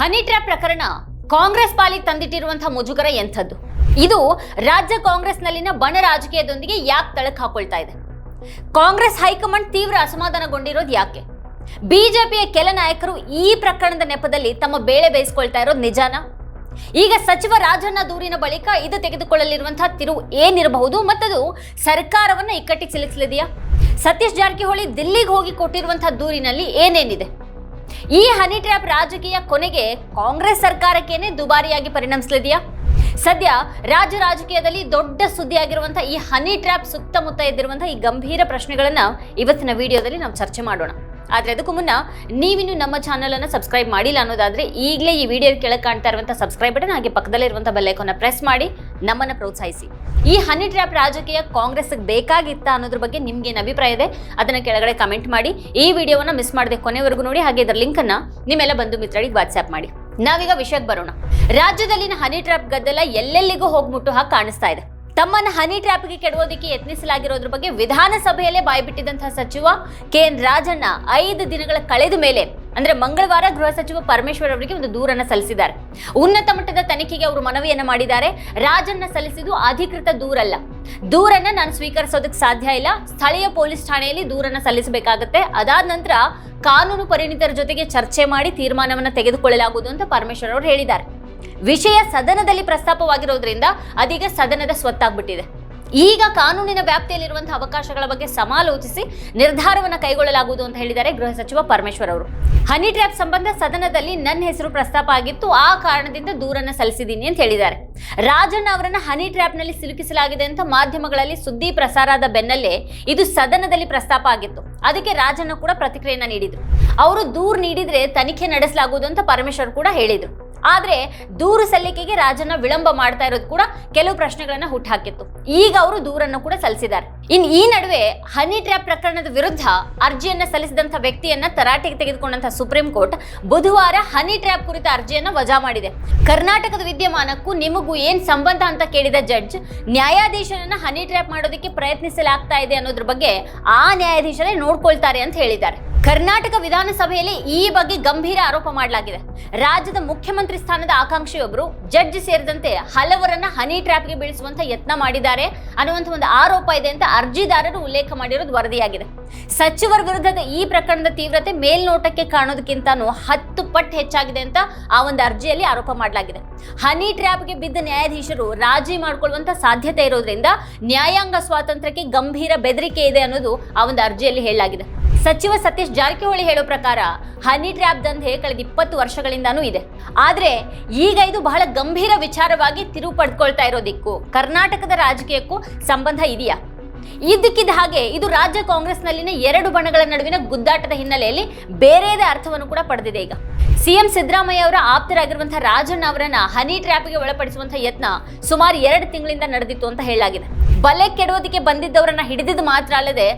ಹನಿ ಪ್ರಕರಣ ಕಾಂಗ್ರೆಸ್ ಪಾಲಿಗೆ ತಂದಿಟ್ಟಿರುವಂತಹ ಮುಜುಗರ ಎಂಥದ್ದು? ಇದು ರಾಜ್ಯ ಕಾಂಗ್ರೆಸ್ನಲ್ಲಿನ ಬಣ ರಾಜಕೀಯದೊಂದಿಗೆ ಯಾಕೆ ತಳಕ್ ಹಾಕೊಳ್ತಾ ಇದೆ? ಕಾಂಗ್ರೆಸ್ ಹೈಕಮಾಂಡ್ ತೀವ್ರ ಅಸಮಾಧಾನಗೊಂಡಿರೋದು ಯಾಕೆ? ಬಿಜೆಪಿಯ ಕೆಲ ನಾಯಕರು ಈ ಪ್ರಕರಣದ ನೆಪದಲ್ಲಿ ತಮ್ಮ ಬೇಳೆ ಬೇಯಿಸ್ಕೊಳ್ತಾ ಇರೋದು ನಿಜಾನ? ಈಗ ಸಚಿವ ರಾಜಣ್ಣ ದೂರಿನ ಬಳಿಕ ಇದು ತೆಗೆದುಕೊಳ್ಳಲಿರುವಂತಹ ತಿರುವು ಏನಿರಬಹುದು ಮತ್ತದು ಸರ್ಕಾರವನ್ನ ಇಕ್ಕಟ್ಟಿಗೆ ಸಿಲುಕಿಸಲಿದೆಯಾ? ಸತೀಶ್ ಜಾರಕಿಹೊಳಿ ದಿಲ್ಲಿಗೆ ಹೋಗಿ ಕೊಟ್ಟಿರುವಂತಹ ದೂರಿನಲ್ಲಿ ಏನೇನಿದೆ? ಈ ಹನಿ ಟ್ರ್ಯಾಪ್ ರಾಜಕೀಯ ಕೊನೆಗೆ ಕಾಂಗ್ರೆಸ್ ಸರ್ಕಾರಕ್ಕೇನೆ ದುಬಾರಿಯಾಗಿ ಪರಿಣಮಿಸಲಿದೆಯಾ? ಸದ್ಯ ರಾಜ್ಯ ರಾಜಕೀಯದಲ್ಲಿ ದೊಡ್ಡ ಸುದ್ದಿಯಾಗಿರುವಂತಹ ಈ ಹನಿ ಟ್ರ್ಯಾಪ್ ಸುತ್ತಮುತ್ತ ಎದ್ದಿರುವಂತಹ ಈ ಗಂಭೀರ ಪ್ರಶ್ನೆಗಳನ್ನ ಇವತ್ತಿನ ವಿಡಿಯೋದಲ್ಲಿ ನಾವು ಚರ್ಚೆ ಮಾಡೋಣ. ಆದ್ರೆ ಅದಕ್ಕೂ ಮುನ್ನ ನೀವಿನ್ನು ನಮ್ಮ ಚಾನಲನ್ನು ಸಬ್ಸ್ಕ್ರೈಬ್ ಮಾಡಿಲ್ಲ ಅನ್ನೋದಾದರೆ ಈಗಲೇ ಈ ವಿಡಿಯೋ ಕೆಳಗೆ ಕಾಣ್ತಾ ಇರುವಂಥ ಸಬ್ಸ್ಕ್ರೈಬ್ ಬಟನ್ ಹಾಗೆ ಪಕ್ಕದಲ್ಲಿರುವಂಥ ಐಕಾನ್ನ ಪ್ರೆಸ್ ಮಾಡಿ ನಮ್ಮನ್ನು ಪ್ರೋತ್ಸಾಹಿಸಿ. ಈ ಹನಿ ಟ್ರ್ಯಾಪ್ ರಾಜಕೀಯ ಕಾಂಗ್ರೆಸ್ಗೆ ಬೇಕಾಗಿತ್ತ ಅನ್ನೋದ್ರ ಬಗ್ಗೆ ನಿಮ್ಗೆ ಏನು ಅಭಿಪ್ರಾಯ ಇದೆ ಅದನ್ನು ಕೆಳಗಡೆ ಕಮೆಂಟ್ ಮಾಡಿ. ಈ ವಿಡಿಯೋವನ್ನು ಮಿಸ್ ಮಾಡದೆ ಕೊನೆವರೆಗೂ ನೋಡಿ, ಹಾಗೆ ಇದರ ಲಿಂಕನ್ನು ನಿಮ್ಮೆಲ್ಲ ಬಂಧು ಮಿತ್ರರಿಗೆ ವಾಟ್ಸ್ಆ್ಯಪ್ ಮಾಡಿ. ನಾವೀಗ ವಿಷಯಕ್ಕೆ ಬರೋಣ. ರಾಜ್ಯದಲ್ಲಿನ ಹನಿ ಟ್ರ್ಯಾಪ್ ಗದ್ದಲ ಎಲ್ಲೆಲ್ಲಿಗೂ ಹೋಗ್ಬಿಟ್ಟು ಹಾಗೆ ಕಾಣಿಸ್ತಾ ಇದೆ. ತಮ್ಮನ್ನ ಹನಿ ಟ್ರ್ಯಾಪ್ಗೆ ಕೆಡುವುದಕ್ಕೆ ಯತ್ನಿಸಲಾಗಿರೋದ್ರ ಬಗ್ಗೆ ವಿಧಾನಸಭೆಯಲ್ಲೇ ಬಾಯ್ಬಿಟ್ಟಿದ್ದಂತಹ ಸಚಿವ ಕೆ ಎನ್ ರಾಜಣ್ಣ ಐದು ದಿನಗಳ ಕಳೆದ ಮೇಲೆ, ಅಂದ್ರೆ ಮಂಗಳವಾರ ಗೃಹ ಸಚಿವ ಪರಮೇಶ್ವರ್ ಅವರಿಗೆ ಒಂದು ದೂರನ್ನ ಸಲ್ಲಿಸಿದ್ದಾರೆ. ಉನ್ನತ ಮಟ್ಟದ ತನಿಖೆಗೆ ಅವರು ಮನವಿಯನ್ನ ಮಾಡಿದ್ದಾರೆ. ರಾಜಣ್ಣ ಸಲ್ಲಿಸಿದ್ದು ಅಧಿಕೃತ ದೂರಲ್ಲ. ದೂರನ್ನ ನಾನು ಸ್ವೀಕರಿಸೋದಕ್ಕೆ ಸಾಧ್ಯ ಇಲ್ಲ. ಸ್ಥಳೀಯ ಪೊಲೀಸ್ ಠಾಣೆಯಲ್ಲಿ ದೂರನ್ನ ಸಲ್ಲಿಸಬೇಕಾಗತ್ತೆ. ಅದಾದ ನಂತರ ಕಾನೂನು ಪರಿಣಿತರ ಜೊತೆಗೆ ಚರ್ಚೆ ಮಾಡಿ ತೀರ್ಮಾನವನ್ನ ತೆಗೆದುಕೊಳ್ಳಲಾಗುವುದು ಅಂತ ಪರಮೇಶ್ವರ್ ಅವರು ಹೇಳಿದ್ದಾರೆ. ವಿಷಯ ಸದನದಲ್ಲಿ ಪ್ರಸ್ತಾಪವಾಗಿರೋದ್ರಿಂದ ಅದೀಗ ಸದನದ ಸ್ವತ್ತಾಗ್ಬಿಟ್ಟಿದೆ. ಈಗ ಕಾನೂನಿನ ವ್ಯಾಪ್ತಿಯಲ್ಲಿರುವಂತಹ ಅವಕಾಶಗಳ ಬಗ್ಗೆ ಸಮಾಲೋಚಿಸಿ ನಿರ್ಧಾರವನ್ನು ಕೈಗೊಳ್ಳಲಾಗುವುದು ಅಂತ ಹೇಳಿದ್ದಾರೆ ಗೃಹ ಸಚಿವ ಪರಮೇಶ್ವರ್ ಅವರು. ಹನಿ ಟ್ರ್ಯಾಪ್ ಸಂಬಂಧ ಸದನದಲ್ಲಿ ನನ್ನ ಹೆಸರು ಪ್ರಸ್ತಾಪ ಆಗಿತ್ತು, ಆ ಕಾರಣದಿಂದ ದೂರನ್ನ ಸಲ್ಲಿಸಿದ್ದೀನಿ ಅಂತ ಹೇಳಿದ್ದಾರೆ. ರಾಜಣ್ಣ ಅವರನ್ನು ಹನಿ ಟ್ರ್ಯಾಪ್ನಲ್ಲಿ ಸಿಲುಕಿಸಲಾಗಿದೆ ಅಂತ ಮಾಧ್ಯಮಗಳಲ್ಲಿ ಸುದ್ದಿ ಪ್ರಸಾರದ ಬೆನ್ನಲ್ಲೇ ಇದು ಸದನದಲ್ಲಿ ಪ್ರಸ್ತಾಪ ಆಗಿತ್ತು. ಅದಕ್ಕೆ ರಾಜಣ್ಣ ಕೂಡ ಪ್ರತಿಕ್ರಿಯೆಯನ್ನ ನೀಡಿದರು. ಅವರು ದೂರು ನೀಡಿದರೆ ತನಿಖೆ ನಡೆಸಲಾಗುವುದು ಅಂತ ಪರಮೇಶ್ವರ್ ಕೂಡ ಹೇಳಿದ್ರು. ಆದ್ರೆ ದೂರು ಸಲ್ಲಿಕೆಗೆ ರಾಜನ ವಿಳಂಬ ಮಾಡ್ತಾ ಇರೋದು ಕೂಡ ಕೆಲವು ಪ್ರಶ್ನೆಗಳನ್ನು ಹುಟ್ಟುಹಾಕಿತ್ತು ಈಗ ಅವರು ದೂರನ್ನು ಕೂಡ ಸಲ್ಲಿಸಿದ್ದಾರೆ. ಇನ್ ಈ ನಡುವೆ ಹನಿ ಟ್ರ್ಯಾಪ್ ಪ್ರಕರಣದ ವಿರುದ್ಧ ಅರ್ಜಿಯನ್ನು ಸಲ್ಲಿಸಿದಂಥ ವ್ಯಕ್ತಿಯನ್ನ ತರಾಟೆಗೆ ತೆಗೆದುಕೊಂಡಂತಹ ಸುಪ್ರೀಂ ಕೋರ್ಟ್ ಬುಧವಾರ ಹನಿ ಟ್ರ್ಯಾಪ್ ಕುರಿತ ಅರ್ಜಿಯನ್ನು ವಜಾ ಮಾಡಿದೆ. ಕರ್ನಾಟಕದ ವಿದ್ಯಮಾನಕ್ಕೂ ನಿಮಗೂ ಏನ್ ಸಂಬಂಧ ಅಂತ ಕೇಳಿದ ಜಡ್ಜ್ ನ್ಯಾಯಾಧೀಶರನ್ನ ಹನಿ ಟ್ರ್ಯಾಪ್ ಮಾಡೋದಕ್ಕೆ ಪ್ರಯತ್ನಿಸಲಾಗ್ತಾ ಇದೆ ಅನ್ನೋದ್ರ ಬಗ್ಗೆ ಆ ನ್ಯಾಯಾಧೀಶರೇ ನೋಡ್ಕೊಳ್ತಾರೆ ಅಂತ ಹೇಳಿದ್ದಾರೆ. ಕರ್ನಾಟಕ ವಿಧಾನಸಭೆಯಲ್ಲಿ ಈ ಬಗ್ಗೆ ಗಂಭೀರ ಆರೋಪ ಮಾಡಲಾಗಿದೆ. ರಾಜ್ಯದ ಮುಖ್ಯಮಂತ್ರಿ ಸ್ಥಾನದ ಆಕಾಂಕ್ಷಿಯೊಬ್ಬರು ಜಡ್ಜ್ ಸೇರಿದಂತೆ ಹಲವರನ್ನ ಹನಿ ಟ್ರ್ಯಾಪ್ಗೆ ಬೀಳಿಸುವಂತ ಯತ್ನ ಮಾಡಿದ್ದಾರೆ ಅನ್ನುವಂಥ ಒಂದು ಆರೋಪ ಇದೆ ಅಂತ ಅರ್ಜಿದಾರರು ಉಲ್ಲೇಖ ಮಾಡಿರೋದು ವರದಿಯಾಗಿದೆ. ಸಚಿವರ ವಿರುದ್ಧದ ಈ ಪ್ರಕರಣದ ತೀವ್ರತೆ ಮೇಲ್ನೋಟಕ್ಕೆ ಕಾಣೋದಕ್ಕಿಂತನೂ ಹತ್ತು ಪಟ್ಟು ಹೆಚ್ಚಾಗಿದೆ ಅಂತ ಆ ಒಂದು ಅರ್ಜಿಯಲ್ಲಿ ಆರೋಪ ಮಾಡಲಾಗಿದೆ. ಹನಿ ಟ್ರ್ಯಾಪ್ಗೆ ಬಿದ್ದ ನ್ಯಾಯಾಧೀಶರು ರಾಜಿ ಮಾಡಿಕೊಳ್ಳುವಂತ ಸಾಧ್ಯತೆ ಇರೋದ್ರಿಂದ ನ್ಯಾಯಾಂಗ ಸ್ವಾತಂತ್ರ್ಯಕ್ಕೆ ಗಂಭೀರ ಬೆದರಿಕೆ ಇದೆ ಅನ್ನೋದು ಆ ಒಂದು ಅರ್ಜಿಯಲ್ಲಿ ಹೇಳಲಾಗಿದೆ. ಸಚಿವ ಸತೀಶ್ ಜಾರಕಿಹೊಳಿ ಹೇಳೋ ಪ್ರಕಾರ ಹನಿ ಟ್ರ್ಯಾಪ್ ದಂಧೆ ಕಳೆದ ಇಪ್ಪತ್ತು ವರ್ಷಗಳಿಂದಾನೂ ಇದೆ. ಆದರೆ ಈಗ ಇದು ಬಹಳ ಗಂಭೀರ ವಿಚಾರವಾಗಿ ತಿರುವು ಪಡ್ಕೊಳ್ತಾ ಇರೋದಿಕ್ಕೂ ಕರ್ನಾಟಕದ ರಾಜಕೀಯಕ್ಕೂ ಸಂಬಂಧ ಇದೆಯಾ? ಇದ್ದಕ್ಕಿದ್ದ ಹಾಗೆ ಇದು ರಾಜ್ಯ ಕಾಂಗ್ರೆಸ್ನಲ್ಲಿನ ಎರಡು ಬಣಗಳ ನಡುವಿನ ಗುದ್ದಾಟದ ಹಿನ್ನೆಲೆಯಲ್ಲಿ ಬೇರೆಯದೇ ಅರ್ಥವನ್ನು ಕೂಡ ಪಡೆದಿದೆ ಈಗ. ಸಿಎಂ ಸಿದ್ದರಾಮಯ್ಯ ಅವರ ಆಪ್ತರಾಗಿರುವಂತಹ ರಾಜಣ್ಣ ಅವರನ್ನ ಹನಿ ಟ್ರ್ಯಾಪ್ಗೆ ಒಳಪಡಿಸುವಂತಹ ಯತ್ನ ಸುಮಾರು ಎರಡು ತಿಂಗಳಿಂದ ನಡೆದಿತ್ತು ಅಂತ ಹೇಳಲಾಗಿದೆ. ಬಲೆ ಕೆಡುವುದಕ್ಕೆ ಬಂದಿದ್ದವರನ್ನ ಹಿಡಿದಿದ್ದು ಮಾತ್ರ ಅಲ್ಲದೆ,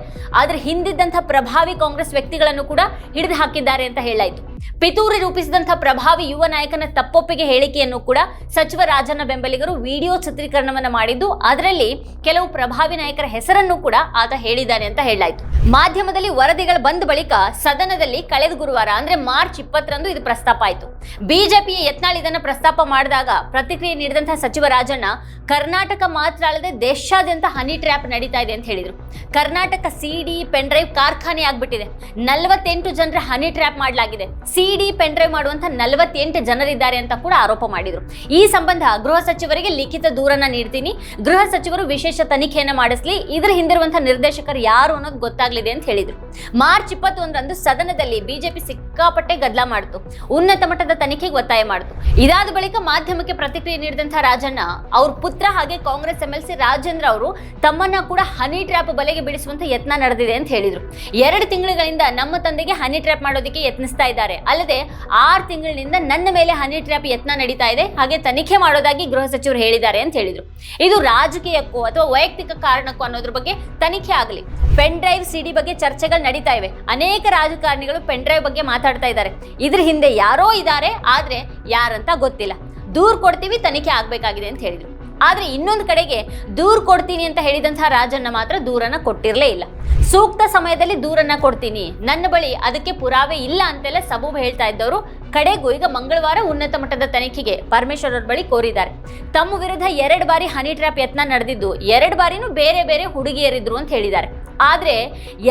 ಆದ್ರೆ ಹಿಂದಿದ್ದಂಥ ಪ್ರಭಾವಿ ಕಾಂಗ್ರೆಸ್ ವ್ಯಕ್ತಿಗಳನ್ನು ಕೂಡ ಹಿಡಿದು ಹಾಕಿದ್ದಾರೆ ಅಂತ ಹೇಳಾಯಿತು ಪಿತೂರಿ ರೂಪಿಸಿದಂಥ ಪ್ರಭಾವಿ ಯುವ ನಾಯಕನ ತಪ್ಪೊಪ್ಪಿಗೆ ಹೇಳಿಕೆಯನ್ನು ಕೂಡ ಸಚಿವ ರಾಜಣ್ಣ ಬೆಂಬಲಿಗರು ವಿಡಿಯೋ ಚಿತ್ರೀಕರಣವನ್ನು ಮಾಡಿದ್ದು, ಅದರಲ್ಲಿ ಕೆಲವು ಪ್ರಭಾವಿ ನಾಯಕರ ಹೆಸರನ್ನು ಕೂಡ ಆತ ಹೇಳಿದ್ದಾನೆ ಅಂತ ಹೇಳಲಾಯಿತು. ಮಾಧ್ಯಮದಲ್ಲಿ ವರದಿಗಳು ಬಂದ ಬಳಿಕ ಸದನದಲ್ಲಿ ಕಳೆದ ಗುರುವಾರ, ಅಂದ್ರೆ ಮಾರ್ಚ್ ಇಪ್ಪತ್ತರಂದು ಇದು ಪ್ರಸ್ತಾಪ ಆಯಿತು. ಬಿಜೆಪಿಯ ಯತ್ನಾಳ್ ಇದನ್ನು ಪ್ರಸ್ತಾಪ ಮಾಡಿದಾಗ ಪ್ರತಿಕ್ರಿಯೆ ನೀಡಿದಂತಹ ಸಚಿವ ರಾಜಣ್ಣ, ಕರ್ನಾಟಕ ಮಾತ್ರ ಅಲ್ಲದೆ ದೇಶಾದ್ಯಂತ ಹನಿ ಟ್ರ್ಯಾಪ್ ನಡೀತಾ ಇದೆ ಅಂತ ಹೇಳಿದರು. ಕರ್ನಾಟಕ ಸಿಡಿ ಪೆನ್ ಡ್ರೈವ್ ಕಾರ್ಖಾನೆ ಆಗ್ಬಿಟ್ಟಿದೆ. ನಲವತ್ತೆಂಟು ಜನರ ಹನಿ ಟ್ರ್ಯಾಪ್ ಮಾಡಲಾಗಿದೆ. ಸಿಡಿ ಪೆನ್ ಡ್ರೈವ್ ಮಾಡುವಂತ ನಲವತ್ತೆಂಟು ಜನರಿದ್ದಾರೆ ಅಂತ ಕೂಡ ಆರೋಪ ಮಾಡಿದ್ರು. ಈ ಸಂಬಂಧ ಗೃಹ ಸಚಿವರಿಗೆ ಲಿಖಿತ ದೂರನ್ನ ನೀಡ್ತೀನಿ. ಗೃಹ ಸಚಿವರು ವಿಶೇಷ ತನಿಖೆಯನ್ನ ಮಾಡಿಸ್ಲಿ. ಇದ್ರ ಹಿಂದಿರುವಂತಹ ನಿರ್ದೇಶಕರು ಯಾರು ಅನ್ನೋದು ಗೊತ್ತಾಗ್ಲಿದೆ ಅಂತ ಹೇಳಿದ್ರು. ಮಾರ್ಚ್ ಇಪ್ಪತ್ತೊಂದರಂದು ಸದನದಲ್ಲಿ ಬಿಜೆಪಿ ಸಿಕ್ಕಾಪಟ್ಟೆ ಗದ್ದಲ ಮಾಡಿತು. ಉನ್ನತ ಮಟ್ಟದ ತನಿಖೆಗೆ ಒತ್ತಾಯ ಮಾಡಿತು. ಇದಾದ ಬಳಿಕ ಮಾಧ್ಯಮಕ್ಕೆ ಪ್ರತಿಕ್ರಿಯೆ ನೀಡಿದಂತಹ ರಾಜಣ್ಣ, ಅವ್ರ ಪುತ್ರ ಹಾಗೆ ಕಾಂಗ್ರೆಸ್ ಎಂಎಲ್ಸಿ ರಾಜೇಂದ್ರ ಅವರು ತಮ್ಮನ್ನ ಕೂಡ ಹನಿ ಟ್ರ್ಯಾಪ್ ಬಲೆಗೆ ಬಿಡಿಸುವಂತ ಯತ್ನ ನಡೆದಿದೆ ಅಂತ ಹೇಳಿದ್ರು. ಎರಡು ತಿಂಗಳುಗಳಿಂದ ನಮ್ಮ ತಂದೆಗೆ ಹನಿ ಟ್ರ್ಯಾಪ್ ಮಾಡೋದಕ್ಕೆ ಯತ್ನಿಸ್ತಾ ಇದ್ದಾರೆ. ಅಲ್ಲದೆ ಆರು ತಿಂಗಳಿನಿಂದ ನನ್ನ ಮೇಲೆ ಹನಿ ಟ್ರ್ಯಾಪ್ ಯತ್ನ ನಡೀತಾ ಇದೆ. ಹಾಗೆ ತನಿಖೆ ಮಾಡೋದಾಗಿ ಗೃಹ ಸಚಿವರು ಹೇಳಿದ್ದಾರೆ ಅಂತ ಹೇಳಿದರು. ಇದು ರಾಜಕೀಯಕ್ಕೂ ಅಥವಾ ವೈಯಕ್ತಿಕ ಕಾರಣಕ್ಕೂ ಅನ್ನೋದ್ರ ಬಗ್ಗೆ ತನಿಖೆ ಆಗಲಿ. ಪೆನ್ ಡ್ರೈವ್ ಸಿಡಿ ಬಗ್ಗೆ ಚರ್ಚೆಗಳು ನಡೀತಾ ಇವೆ. ಅನೇಕ ರಾಜಕಾರಣಿಗಳು ಪೆನ್ ಡ್ರೈವ್ ಬಗ್ಗೆ ಮಾತಾಡ್ತಾ ಇದ್ದಾರೆ. ಇದ್ರ ಹಿಂದೆ ಯಾರೋ ಇದ್ದಾರೆ, ಆದರೆ ಯಾರಂತ ಗೊತ್ತಿಲ್ಲ. ದೂರು ಕೊಡ್ತೀವಿ, ತನಿಖೆ ಆಗಬೇಕಾಗಿದೆ ಅಂತ ಹೇಳಿದ್ರು. ಆದ್ರೆ ಇನ್ನೊಂದು ಕಡೆಗೆ ದೂರು ಕೊಡ್ತೀನಿ ಅಂತ ಹೇಳಿದಂತಹ ರಾಜಣ್ಣ ಮಾತ್ರ ದೂರನ್ನ ಕೊಟ್ಟಿರಲೇ ಇಲ್ಲ. ಸೂಕ್ತ ಸಮಯದಲ್ಲಿ ದೂರನ್ನ ಕೊಡ್ತೀನಿ. ನನ್ನ ಬಳಿ ಅದಕ್ಕೆ ಪುರಾವೆ ಇಲ್ಲ ಅಂತೆಲ್ಲ ಸಬೂಬ್ ಹೇಳ್ತಾ ಇದ್ದವರು. ಕಡೆಗೂ ಈಗ ಮಂಗಳವಾರ ಉನ್ನತ ಮಟ್ಟದ ತನಿಖೆಗೆ ಪರಮೇಶ್ವರ್ ಅವ್ರ ಬಳಿ ಕೋರಿದ್ದಾರೆ. ತಮ್ಮ ವಿರುದ್ಧ ಎರಡು ಬಾರಿ ಹನಿ ಟ್ರ್ಯಾಪ್ ಯತ್ನ ನಡೆದಿದ್ದು, ಎರಡು ಬಾರಿನೂ ಬೇರೆ ಬೇರೆ ಹುಡುಗಿಯರಿದ್ರು ಅಂತ ಹೇಳಿದ್ದಾರೆ. ಆದ್ರೆ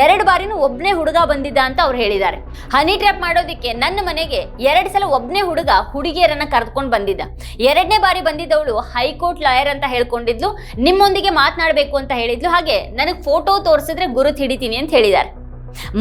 ಎರಡು ಬಾರಿನೂ ಒಬ್ಬನೇ ಹುಡುಗ ಬಂದಿದ್ದ ಅಂತ ಅವ್ರು ಹೇಳಿದ್ದಾರೆ. ಹನಿ ಟ್ರ್ಯಾಪ್ ಮಾಡೋದಕ್ಕೆ ನನ್ನ ಮನೆಗೆ ಎರಡು ಸಲ ಒಬ್ಬನೇ ಹುಡುಗ ಹುಡುಗಿಯರನ್ನ ಕರೆದುಕೊಂಡು ಬಂದಿದ್ದ. ಎರಡನೇ ಬಾರಿ ಬಂದಿದ್ದವಳು ಹೈಕೋರ್ಟ್ ಲಾಯರ್ ಅಂತ ಹೇಳ್ಕೊಂಡಿದ್ಲು, ನಿಮ್ಮೊಂದಿಗೆ ಮಾತನಾಡಬೇಕು ಅಂತ ಹೇಳಿದ್ಲು, ಹಾಗೆ ನನಗೆ ಫೋಟೋ ತೋರಿಸಿದ್ರೆ ಗುರುತು ಹಿಡಿತೀನಿ ಅಂತ ಹೇಳಿದ್ದಾರೆ.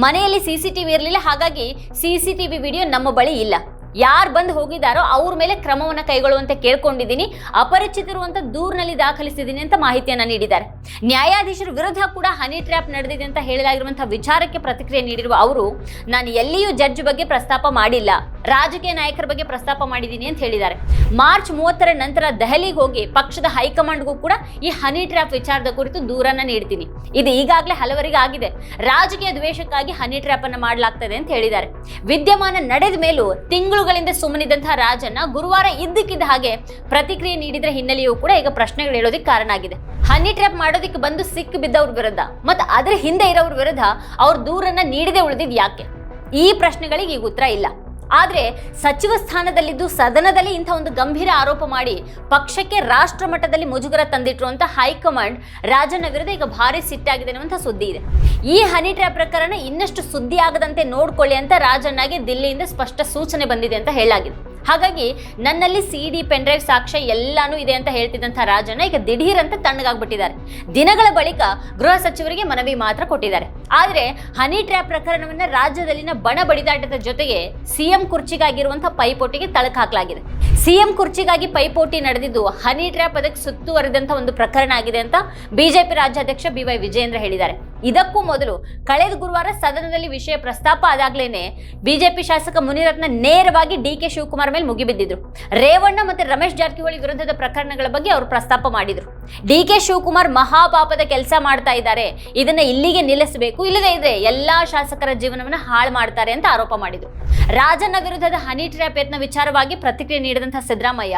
ಮನೆಯಲ್ಲಿ ಸಿ ಸಿ ಟಿವಿ ಇರಲಿಲ್ಲ, ಹಾಗಾಗಿ ಸಿ ಸಿ ಟಿವಿ ವಿಡಿಯೋ ನಮ್ಮ ಬಳಿ ಇಲ್ಲ. ಯಾರು ಬಂದು ಹೋಗಿದ್ದಾರೋ ಅವ್ರ ಮೇಲೆ ಕ್ರಮವನ್ನು ಕೈಗೊಳ್ಳುವಂತೆ ಕೇಳ್ಕೊಂಡಿದ್ದೀನಿ. ಅಪರಿಚಿತರು ಅಂತ ದೂರಿನಲ್ಲಿ ದಾಖಲಿಸಿದ್ದೀನಿ ಅಂತ ಮಾಹಿತಿಯನ್ನು ನೀಡಿದ್ದಾರೆ. ನ್ಯಾಯಾಧೀಶರ ವಿರುದ್ಧ ಕೂಡ ಹನಿ ಟ್ರ್ಯಾಪ್ ನಡೆದಿದೆ ಅಂತ ಹೇಳಲಾಗಿರುವಂತಹ ವಿಚಾರಕ್ಕೆ ಪ್ರತಿಕ್ರಿಯೆ ನೀಡಿರುವ ಅವರು, ನಾನು ಎಲ್ಲಿಯೂ ಜಡ್ಜ್ ಬಗ್ಗೆ ಪ್ರಸ್ತಾಪ ಮಾಡಿಲ್ಲ. ರಾಜಕೀಯ ನಾಯಕರ ಬಗ್ಗೆ ಪ್ರಸ್ತಾಪ ಮಾಡಿದ್ದೀನಿ ಅಂತ ಹೇಳಿದ್ದಾರೆ. ಮಾರ್ಚ್ ಮೂವತ್ತರ ನಂತರ ದೆಹಲಿಗೆ ಹೋಗಿ ಪಕ್ಷದ ಹೈಕಮಾಂಡ್ಗೂ ಕೂಡ ಈ ಹನಿ ಟ್ರ್ಯಾಪ್ ವಿಚಾರದ ಕುರಿತು ದೂರನ್ನ ನೀಡ್ತೀನಿ. ಇದು ಈಗಾಗಲೇ ಹಲವರಿಗೆ ಆಗಿದೆ. ರಾಜಕೀಯ ದ್ವೇಷಕ್ಕಾಗಿ ಹನಿ ಟ್ರ್ಯಾಪ್ ಅನ್ನು ಮಾಡಲಾಗ್ತದೆ ಅಂತ ಹೇಳಿದ್ದಾರೆ. ವಿದ್ಯಮಾನ ನಡೆದ ಮೇಲೂ ತಿಂಗಳುಗಳಿಂದ ಸುಮ್ಮನಿದ್ದಂತಹ ರಾಜನ್ನ ಗುರುವಾರ ಇದ್ದಕ್ಕಿದ್ದ ಹಾಗೆ ಪ್ರತಿಕ್ರಿಯೆ ನೀಡಿದ್ರ ಹಿನ್ನೆಲೆಯೂ ಕೂಡ ಈಗ ಪ್ರಶ್ನೆಗಳು ಹೇಳೋದಕ್ಕೆ ಕಾರಣ ಆಗಿದೆ. ಹನಿ ಟ್ರ್ಯಾಪ್ ಮಾಡೋದಕ್ಕೆ ಬಂದು ಸಿಕ್ ಬಿದ್ದವ್ರ ವಿರುದ್ಧ ಮತ್ತು ಅದರ ಹಿಂದೆ ಇರೋರ ವಿರುದ್ಧ ಅವ್ರ ದೂರನ್ನ ನೀಡದೆ ಉಳಿದಿದ್ ಯಾಕೆ? ಈ ಪ್ರಶ್ನೆಗಳಿಗೆ ಈಗ ಉತ್ತರ ಇಲ್ಲ. ಆದ್ರೆ ಸಚಿವ ಸ್ಥಾನದಲ್ಲಿದ್ದು ಸದನದಲ್ಲಿ ಇಂಥ ಒಂದು ಗಂಭೀರ ಆರೋಪ ಮಾಡಿ ಪಕ್ಷಕ್ಕೆ ರಾಷ್ಟ್ರ ಮಟ್ಟದಲ್ಲಿ ಮುಜುಗರ ತಂದಿಟ್ರು ಅಂತ ಹೈಕಮಾಂಡ್ ರಾಜಣ್ಣ ವಿರುದ್ಧ ಈಗ ಭಾರಿ ಸಿಟ್ಟಾಗಿದೆ ಅನ್ನುವಂಥ ಸುದ್ದಿ ಇದೆ. ಈ ಹನಿ ಟ್ರ್ಯಾಪ್ ಪ್ರಕರಣ ಇನ್ನಷ್ಟು ಸುದ್ದಿ ಆಗದಂತೆ ನೋಡ್ಕೊಳ್ಳಿ ಅಂತ ರಾಜಣ್ಣಗೆ ದಿಲ್ಲಿಯಿಂದ ಸ್ಪಷ್ಟ ಸೂಚನೆ ಬಂದಿದೆ ಅಂತ ಹೇಳಲಾಗಿದೆ. ಹಾಗಾಗಿ ನನ್ನಲ್ಲಿ ಸಿ ಡಿ ಪೆನ್ಡ್ರೈವ್ ಸಾಕ್ಷ್ಯ ಎಲ್ಲಾನು ಇದೆ ಅಂತ ಹೇಳ್ತಿದ್ದಂಥ ರಾಜಣ್ಣ ಈಗ ದಿಢೀರ್ ಅಂತ ತಣ್ಣಗಾಗ್ಬಿಟ್ಟಿದ್ದಾರೆ. ದಿನಗಳ ಬಳಿಕ ಗೃಹ ಸಚಿವರಿಗೆ ಮನವಿ ಮಾತ್ರ ಕೊಟ್ಟಿದ್ದಾರೆ. ಆದರೆ ಹನಿ ಟ್ರ್ಯಾಪ್ ಪ್ರಕರಣವನ್ನ ರಾಜ್ಯದಲ್ಲಿನ ಬಣ ಬಡಿದಾಟದ ಜೊತೆಗೆ ಸಿಎಂ ಕುರ್ಚಿಗಾಗಿರುವಂತಹ ಪೈಪೋಟಿಗೆ ತಳಕು ಹಾಕಲಾಗಿದೆ. ಸಿಎಂ ಕುರ್ಚಿಗಾಗಿ ಪೈಪೋಟಿ ನಡೆದಿದ್ದು, ಹನಿ ಟ್ರ್ಯಾಪ್ ಅದಕ್ಕೆ ಸುತ್ತುವರಿದಂತ ಒಂದು ಪ್ರಕರಣ ಆಗಿದೆ ಅಂತ ಬಿಜೆಪಿ ರಾಜ್ಯಾಧ್ಯಕ್ಷ ಬಿ ವೈ ವಿಜೇಂದ್ರ ಹೇಳಿದ್ದಾರೆ. ಇದಕ್ಕೂ ಮೊದಲು ಕಳೆದ ಗುರುವಾರ ಸದನದಲ್ಲಿ ವಿಷಯ ಪ್ರಸ್ತಾಪ ಆದಾಗ್ಲೇನೆ ಬಿಜೆಪಿ ಶಾಸಕ ಮುನಿರತ್ನ ನೇರವಾಗಿ ಡಿ ಕೆ ಶಿವಕುಮಾರ್ ಮೇಲೆ ಮುಗಿಬಿದ್ದಿದ್ರು. ರೇವಣ್ಣ ಮತ್ತೆ ರಮೇಶ್ ಜಾರಕಿಹೊಳಿ ವಿರುದ್ಧದ ಪ್ರಕರಣಗಳ ಬಗ್ಗೆ ಅವರು ಪ್ರಸ್ತಾಪ ಮಾಡಿದ್ರು. ಡಿ ಕೆ ಶಿವಕುಮಾರ್ ಮಹಾಪಾಪದ ಕೆಲಸ ಮಾಡ್ತಾ ಇದ್ದಾರೆ. ಇದನ್ನ ಇಲ್ಲಿಗೆ ನಿಲ್ಲಿಸಬೇಕು. ಇಲ್ಲದೇ ಇದ್ರೆ ಎಲ್ಲಾ ಶಾಸಕರ ಜೀವನವನ್ನ ಹಾಳು ಮಾಡ್ತಾರೆ ಅಂತ ಆರೋಪ ಮಾಡಿದ್ರು. ರಾಜಣ್ಣ ವಿರುದ್ಧದ ಹನಿ ಟ್ರ್ಯಾಪ್ ಯತ್ನ ವಿಚಾರವಾಗಿ ಪ್ರತಿಕ್ರಿಯೆ ನೀಡಿದಂತಹ ಸಿದ್ದರಾಮಯ್ಯ,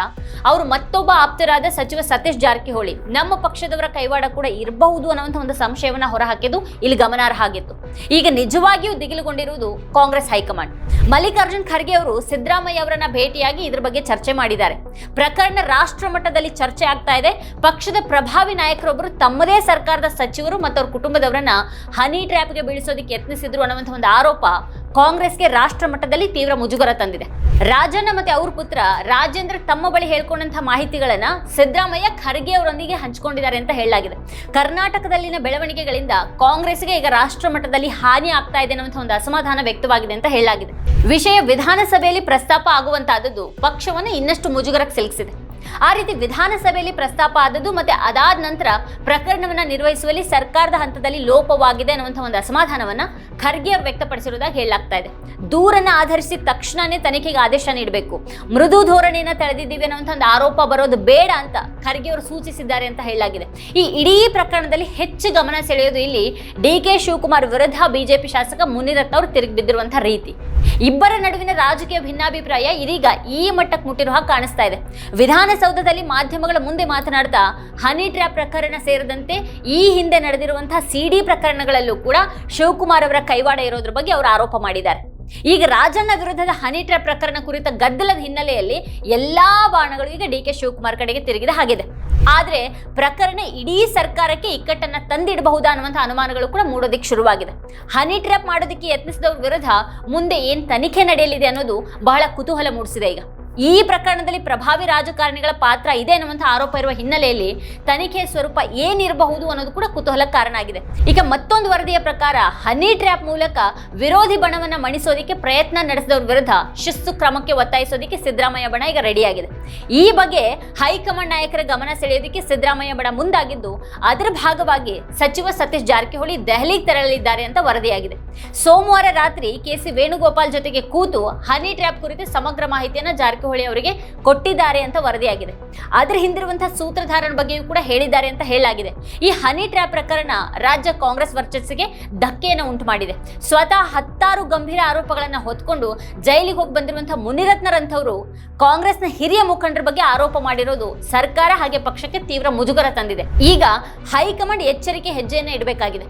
ಅವರು ಮತ್ತೊಬ್ಬ ಆಪ್ತರಾದ ಸಚಿವ ಸತೀಶ್ ಜಾರಕಿಹೊಳಿ ನಮ್ಮ ಪಕ್ಷದವರ ಕೈವಾಡ ಕೂಡ ಇರಬಹುದು ಅನ್ನುವಂತಹ ಒಂದು ಸಂಶಯವನ್ನ ಹೊರಹಾಕಿದ್ದು ಇಲ್ಲಿ ಗಮನಾರ್ಹ ಆಗಿತ್ತು ಈಗ ನಿಜವಾಗಿಯೂ ದಿಗಿಲುಗೊಂಡಿರುವುದು ಕಾಂಗ್ರೆಸ್ ಹೈಕಮಾಂಡ್. ಮಲ್ಲಿಕಾರ್ಜುನ್ ಖರ್ಗೆ ಅವರು ಸಿದ್ದರಾಮಯ್ಯ ಅವರನ್ನ ಭೇಟಿಯಾಗಿ ಇದ್ರ ಬಗ್ಗೆ ಚರ್ಚೆ ಮಾಡಿದ್ದಾರೆ. ಪ್ರಕರಣ ರಾಷ್ಟ್ರ ಮಟ್ಟದಲ್ಲಿ ಚರ್ಚೆ ಆಗ್ತಾ ಇದೆ. ಪಕ್ಷದ ಪ್ರಭಾವಿ ನಾಯಕರೊಬ್ಬರು ತಮ್ಮದೇ ಸರ್ಕಾರದ ಸಚಿವರು ಮತ್ತು ಅವ್ರ ಕುಟುಂಬದವರನ್ನ ಹನಿ ಟ್ರ್ಯಾಪ್ಗೆ ಬೀಳಿಸೋದಕ್ಕೆ ಯತ್ನಿಸಿದ್ರು ಅನ್ನುವಂಥ ಒಂದು ಆರೋಪ ಕಾಂಗ್ರೆಸ್ಗೆ ರಾಷ್ಟ್ರ ಮಟ್ಟದಲ್ಲಿ ತೀವ್ರ ಮುಜುಗರ ತಂದಿದೆ. ರಾಜಣ್ಣ ಮತ್ತೆ ಅವ್ರ ಪುತ್ರ ರಾಜೇಂದ್ರ ತಮ್ಮ ಬಳಿ ಹೇಳ್ಕೊಂಡಂತಹ ಮಾಹಿತಿಗಳನ್ನ ಸಿದ್ದರಾಮಯ್ಯ ಖರ್ಗೆ ಅವರೊಂದಿಗೆ ಹಂಚಿಕೊಂಡಿದ್ದಾರೆ ಅಂತ ಹೇಳಲಾಗಿದೆ. ಕರ್ನಾಟಕದಲ್ಲಿನ ಬೆಳವಣಿಗೆಗಳಿಂದ ಕಾಂಗ್ರೆಸ್ಗೆ ಈಗ ರಾಷ್ಟ್ರ ಮಟ್ಟದಲ್ಲಿ ಹಾನಿ ಆಗ್ತಾ ಇದೆ ಅನ್ನುವಂಥ ಒಂದು ಅಸಮಾಧಾನ ವ್ಯಕ್ತವಾಗಿದೆ ಅಂತ ಹೇಳಲಾಗಿದೆ. ವಿಷಯ ವಿಧಾನಸಭೆಯಲ್ಲಿ ಪ್ರಸ್ತಾಪ ಆಗುವಂತಹದ್ದು ಪಕ್ಷವನ್ನು ಇನ್ನಷ್ಟು ಮುಜುಗರಕ್ಕೆ ಸಿಲುಕಿಸಿದೆ. ಆ ರೀತಿ ವಿಧಾನಸಭೆಯಲ್ಲಿ ಪ್ರಸ್ತಾಪ ಆದದ್ದು ಮತ್ತೆ ಅದಾದ ನಂತರ ಪ್ರಕರಣವನ್ನ ನಿರ್ವಹಿಸುವಲ್ಲಿ ಸರ್ಕಾರದ ಹಂತದಲ್ಲಿ ಲೋಪವಾಗಿದೆ ಅನ್ನುವಂಥ ಒಂದು ಅಸಮಾಧಾನವನ್ನ ಖರ್ಗೆ ವ್ಯಕ್ತಪಡಿಸಿರುವುದಾಗಿ ಹೇಳಲಾಗ್ತಾ ಇದೆ. ದೂರನ್ನ ಆಧರಿಸಿ ತಕ್ಷಣನೇ ತನಿಖೆಗೆ ಆದೇಶ ನೀಡಬೇಕು. ಮೃದು ಧೋರಣೆಯನ್ನ ತಳೆದಿದ್ದೀವಿ ಅನ್ನುವಂಥ ಒಂದು ಆರೋಪ ಬರೋದು ಬೇಡ ಅಂತ ಖರ್ಗೆ ಅವರು ಸೂಚಿಸಿದ್ದಾರೆ ಅಂತ ಹೇಳಲಾಗಿದೆ. ಈ ಇಡೀ ಪ್ರಕರಣದಲ್ಲಿ ಹೆಚ್ಚು ಗಮನ ಸೆಳೆಯೋದು ಇಲ್ಲಿ ಡಿ ಕೆ ಶಿವಕುಮಾರ್ ವಿರುದ್ಧ ಬಿಜೆಪಿ ಶಾಸಕ ಮುನಿರತ್ನ ಅವರು ತಿರುಗಿ ಬಿದ್ದಿರುವಂತಹ ರೀತಿ. ಇಬ್ಬರ ನಡುವಿನ ರಾಜಕೀಯ ಭಿನ್ನಾಭಿಪ್ರಾಯ ಇದೀಗ ಈ ಮಟ್ಟಕ್ಕೆ ಮುಟ್ಟಿರುವ ಹಾಗೆ ಕಾಣಿಸ್ತಾ ಇದೆ. ವಿಧಾನಸೌಧದಲ್ಲಿ ಮಾಧ್ಯಮಗಳ ಮುಂದೆ ಮಾತನಾಡ್ತಾ ಹನಿ ಟ್ರ್ಯಾಪ್ ಪ್ರಕರಣ ಸೇರಿದಂತೆ ಈ ಹಿಂದೆ ನಡೆದಿರುವಂತಹ ಸಿಡಿ ಪ್ರಕರಣಗಳಲ್ಲೂ ಕೂಡ ಶಿವಕುಮಾರ್ ಅವರ ಕೈವಾಡ ಇರೋದ್ರ ಬಗ್ಗೆ ಅವರು ಆರೋಪ ಮಾಡಿದ್ದಾರೆ. ಈಗ ರಾಜಣ್ಣ ವಿರುದ್ಧದ ಹನಿ ಟ್ರ್ಯಾಪ್ ಪ್ರಕರಣ ಕುರಿತ ಗದ್ದಲದ ಹಿನ್ನೆಲೆಯಲ್ಲಿ ಎಲ್ಲಾ ಬಾಣಗಳು ಈಗ ಡಿ ಕೆ ಶಿವಕುಮಾರ್ ಕಡೆಗೆ ತಿರುಗಿದ ಹಾಗಿದೆ. ಆದ್ರೆ ಪ್ರಕರಣ ಇಡೀ ಸರ್ಕಾರಕ್ಕೆ ಇಕ್ಕಟ್ಟನ್ನ ತಂದಿಡಬಹುದಾ ಅನ್ನುವಂಥ ಅನುಮಾನಗಳು ಕೂಡ ಮೂಡೋದಿಕ್ಕೆ ಶುರುವಾಗಿದೆ. ಹನಿ ಟ್ರ್ಯಾಪ್ ಮಾಡೋದಕ್ಕೆ ಯತ್ನಿಸಿದವರ ವಿರುದ್ಧ ಮುಂದೆ ಏನ್ ತನಿಖೆ ನಡೆಯಲಿದೆ ಅನ್ನೋದು ಬಹಳ ಕುತೂಹಲ ಮೂಡಿಸಿದೆ ಈಗ. ಈ ಪ್ರಕರಣದಲ್ಲಿ ಪ್ರಭಾವಿ ರಾಜಕಾರಣಿಗಳ ಪಾತ್ರ ಇದೆ ಅನ್ನುವಂಥ ಆರೋಪ ಇರುವ ಹಿನ್ನೆಲೆಯಲ್ಲಿ ತನಿಖೆ ಸ್ವರೂಪ ಏನಿರಬಹುದು ಅನ್ನೋದು ಕೂಡ ಕುತೂಹಲ ಕಾರಣ ಆಗಿದೆ ಈಗ ಮತ್ತೊಂದು ವರದಿಯ ಪ್ರಕಾರ ಹನಿ ಟ್ರ್ಯಾಪ್ ಮೂಲಕ ವಿರೋಧಿ ಬಣವನ್ನ ಮಣಿಸೋದಕ್ಕೆ ಪ್ರಯತ್ನ ನಡೆಸಿದವ್ರ ವಿರುದ್ಧ ಶಿಸ್ತು ಕ್ರಮಕ್ಕೆ ಒತ್ತಾಯಿಸೋದಕ್ಕೆ ಸಿದ್ದರಾಮಯ್ಯ ಬಣ ಈಗ ರೆಡಿಯಾಗಿದೆ. ಈ ಬಗ್ಗೆ ಹೈಕಮಾಂಡ್ ನಾಯಕರ ಗಮನ ಸೆಳೆಯೋದಕ್ಕೆ ಸಿದ್ದರಾಮಯ್ಯ ಬಣ ಮುಂದಾಗಿದ್ದು, ಅದರ ಭಾಗವಾಗಿ ಸಚಿವ ಸತೀಶ್ ಜಾರಕಿಹೊಳಿ ದೆಹಲಿಗೆ ತೆರಳಲಿದ್ದಾರೆ ಅಂತ ವರದಿಯಾಗಿದೆ. ಸೋಮವಾರ ರಾತ್ರಿ ಕೆ ಸಿ ವೇಣುಗೋಪಾಲ್ ಜೊತೆಗೆ ಕೂತು ಹನಿ ಟ್ರ್ಯಾಪ್ ಕುರಿತು ಸಮಗ್ರ ಮಾಹಿತಿಯನ್ನ ಜಾರಕಿಹೊಳಿ ಜಾರಕಿಹೊಳಿ ಅವರಿಗೆ ಕೊಟ್ಟಿದ್ದಾರೆ ಅಂತ ವರದಿಯಾಗಿದೆ. ಅದರ ಹಿಂದಿರುವಂತಹ ಸೂತ್ರಧಾರನ ಬಗ್ಗೆಯೂ ಕೂಡ ಹೇಳಿದ್ದಾರೆ ಅಂತ ಹೇಳಲಾಗಿದೆ. ಈ ಹನಿ ಟ್ರ್ಯಾಪ್ ಪ್ರಕರಣ ರಾಜ್ಯ ಕಾಂಗ್ರೆಸ್ ವರ್ಚಸ್ಸಿಗೆ ಧಕ್ಕೆಯನ್ನು ಉಂಟು ಮಾಡಿದೆ ಸ್ವತಃ ಹತ್ತಾರು ಗಂಭೀರ ಆರೋಪಗಳನ್ನ ಹೊತ್ಕೊಂಡು ಜೈಲಿಗೆ ಹೋಗಿ ಬಂದಿರುವಂತಹ ಮುನಿರತ್ನರಂಥವರು ಕಾಂಗ್ರೆಸ್ನ ಹಿರಿಯ ಮುಖಂಡರ ಬಗ್ಗೆ ಆರೋಪ ಮಾಡಿರೋದು ಸರ್ಕಾರ ಹಾಗೆ ಪಕ್ಷಕ್ಕೆ ತೀವ್ರ ಮುಜುಗರ ತಂದಿದೆ. ಈಗ ಹೈಕಮಾಂಡ್ ಎಚ್ಚರಿಕೆ ಹೆಜ್ಜೆಯನ್ನು ಇಡಬೇಕಾಗಿದೆ.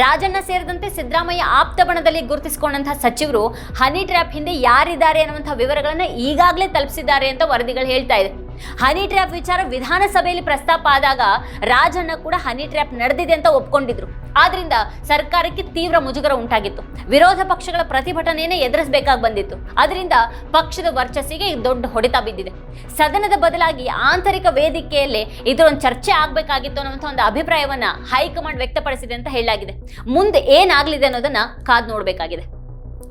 ರಾಜಣ್ಣ ಸೇರಿದಂತೆ ಸಿದ್ದರಾಮಯ್ಯ ಆಪ್ತ ಬಣದಲ್ಲಿ ಗುರುತಿಸಿಕೊಂಡಂತಹ ಸಚಿವರು ಹನಿ ಟ್ರ್ಯಾಪ್ ಹಿಂದೆ ಯಾರಿದ್ದಾರೆ ಅನ್ನುವಂತಹ ವಿವರಗಳನ್ನು ಈಗಾಗಲೇ ತಲುಪಿಸಿದ್ದಾರೆ ಅಂತ ವರದಿಗಳು ಹೇಳ್ತಾ ಇದೆ. ಹನಿ ಟ್ರ್ಯಾಪ್ ವಿಚಾರ ವಿಧಾನಸಭೆಯಲ್ಲಿ ಪ್ರಸ್ತಾಪ ಆದಾಗ ರಾಜಣ್ಣ ಕೂಡ ಹನಿ ಟ್ರ್ಯಾಪ್ ನಡೆದಿದೆ ಅಂತ ಒಪ್ಕೊಂಡಿದ್ರು. ಆದ್ರಿಂದ ಸರ್ಕಾರಕ್ಕೆ ತೀವ್ರ ಮುಜುಗರ ಉಂಟಾಗಿತ್ತು. ವಿರೋಧ ಪಕ್ಷಗಳ ಪ್ರತಿಭಟನೆಯೇ ಎದುರಿಸಬೇಕಾಗಿ ಬಂದಿತ್ತು. ಅದರಿಂದ ಪಕ್ಷದ ವರ್ಚಸ್ಸಿಗೆ ದೊಡ್ಡ ಹೊಡೆತ ಬಿದ್ದಿದೆ. ಸದನದ ಬದಲಾಗಿ ಆಂತರಿಕ ವೇದಿಕೆಯಲ್ಲೇ ಇದರೊಂದು ಚರ್ಚೆ ಆಗಬೇಕಾಗಿತ್ತು ಅನ್ನುವಂಥ ಒಂದು ಅಭಿಪ್ರಾಯವನ್ನ ಹೈಕಮಾಂಡ್ ವ್ಯಕ್ತಪಡಿಸಿದೆ ಅಂತ ಹೇಳಲಾಗಿದೆ. ಮುಂದೆ ಏನಾಗಲಿದೆ ಅನ್ನೋದನ್ನ ಕಾದು ನೋಡಬೇಕಾಗಿದೆ.